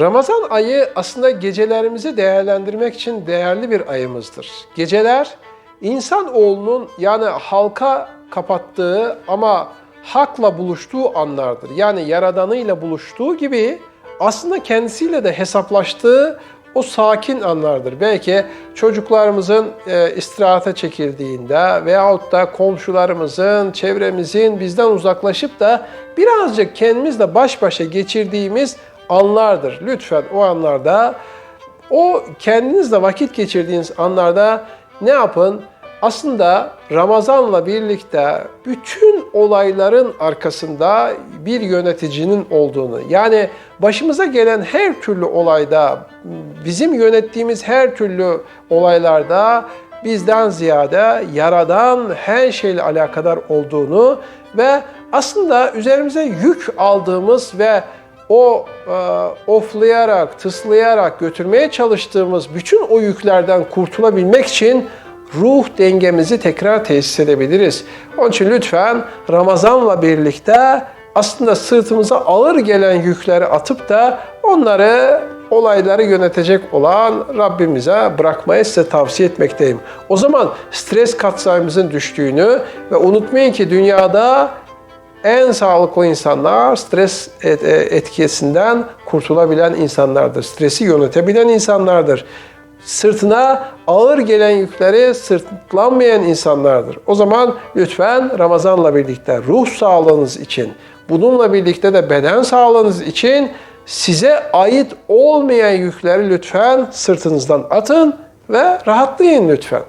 Ramazan ayı aslında gecelerimizi değerlendirmek için değerli bir ayımızdır. Geceler insanoğlunun yani halka kapattığı ama hakla buluştuğu anlardır. Yani yaradanıyla buluştuğu gibi aslında kendisiyle de hesaplaştığı o sakin anlardır. Belki çocuklarımızın e, istirahate çekildiğinde veyahut da komşularımızın, çevremizin bizden uzaklaşıp da birazcık kendimizle baş başa geçirdiğimiz anlardır. Lütfen o anlarda, o kendinizle vakit geçirdiğiniz anlarda ne yapın? Aslında Ramazan'la birlikte bütün olayların arkasında bir yöneticinin olduğunu, yani başımıza gelen her türlü olayda, bizim yönettiğimiz her türlü olaylarda bizden ziyade yaradan her şeyle alakadar olduğunu ve aslında üzerimize yük aldığımız ve o e, oflayarak, tıslayarak götürmeye çalıştığımız bütün o yüklerden kurtulabilmek için ruh dengemizi tekrar tesis edebiliriz. Onun için lütfen Ramazan'la birlikte aslında sırtımıza ağır gelen yükleri atıp da onları olayları yönetecek olan Rabbimize bırakmayı size tavsiye etmekteyim. O zaman stres katsayımızın düştüğünü ve unutmayın ki dünyada en sağlıklı insanlar stres e, etkisinden kurtulabilen insanlardır. Stresi yönetebilen insanlardır. Sırtına ağır gelen yükleri sırtlanmayan insanlardır. O zaman lütfen Ramazan'la birlikte ruh sağlığınız için, bununla birlikte de beden sağlığınız için size ait olmayan yükleri lütfen sırtınızdan atın ve rahatlayın lütfen.